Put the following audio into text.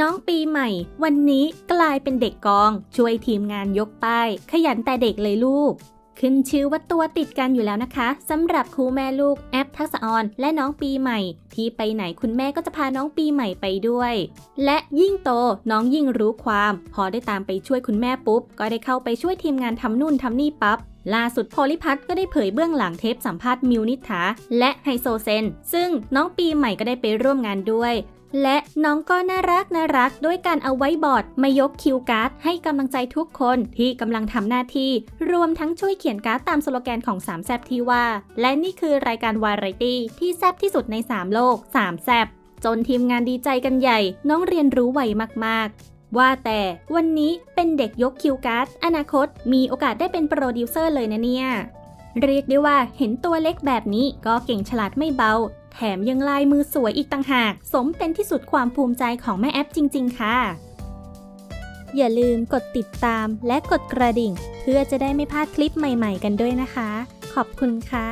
น้องปีใหม่ วันนี้กลายเป็นเด็กกอง ช่วยทีมงานยกป้าย ขยันแต่เด็กเลยลูก ขึ้นชื่อว่าตัวติดกันอยู่แล้วนะคะสำหรับคู่แม่ลูกแอปทักษะออน และน้องปีใหม่ ที่ไปไหนคุณแม่ก็จะพาน้องปีใหม่ไปด้วย และยิ่งโตน้องยิ่งรู้ความ พอได้ตามไปช่วยคุณแม่ปุ๊บ ก็ได้เข้าไปช่วยทีมงานทำนู่นทำนี่ปั๊บล่าสุดโพลิพัทก็ได้เผยเบื้องหลังเทปสัมภาษณ์มิวนิษฐาและไฮโซเซน ซึ่งน้องปีใหม่ก็ได้ไปร่วมงานด้วย และน้องก็น่ารักน่ารักด้วยการเอาไว้บอร์ดมายกคิวการ์ดให้กำลังใจทุกคนที่กำลังทำหน้าที่ รวมทั้งช่วยเขียนการ์ดตามสโลแกนของ 3 แซบที่ว่า และนี่คือรายการวาไรตี้ที่แซบที่สุดใน 3 โลก 3 แซบจนทีมงานดีใจกันใหญ่ น้องเรียนรู้ไวมาก ๆว่าแต่วันนี้เป็นเด็กยกคิวการ์ดอนาคตมีโอกาสได้เป็นโปรดิวเซอร์เลยนะเนี่ย เรียกได้ว่าเห็นตัวเล็กแบบนี้ก็เก่งฉลาดไม่เบา แถมยังลายมือสวยอีกต่างหาก สมเป็นที่สุดความภูมิใจของแม่แอปจริง ๆ ค่ะ อย่าลืมกดติดตามและกดกระดิ่ง เพื่อจะได้ไม่พลาดคลิปใหม่ ๆ กันด้วยนะคะ ขอบคุณค่ะ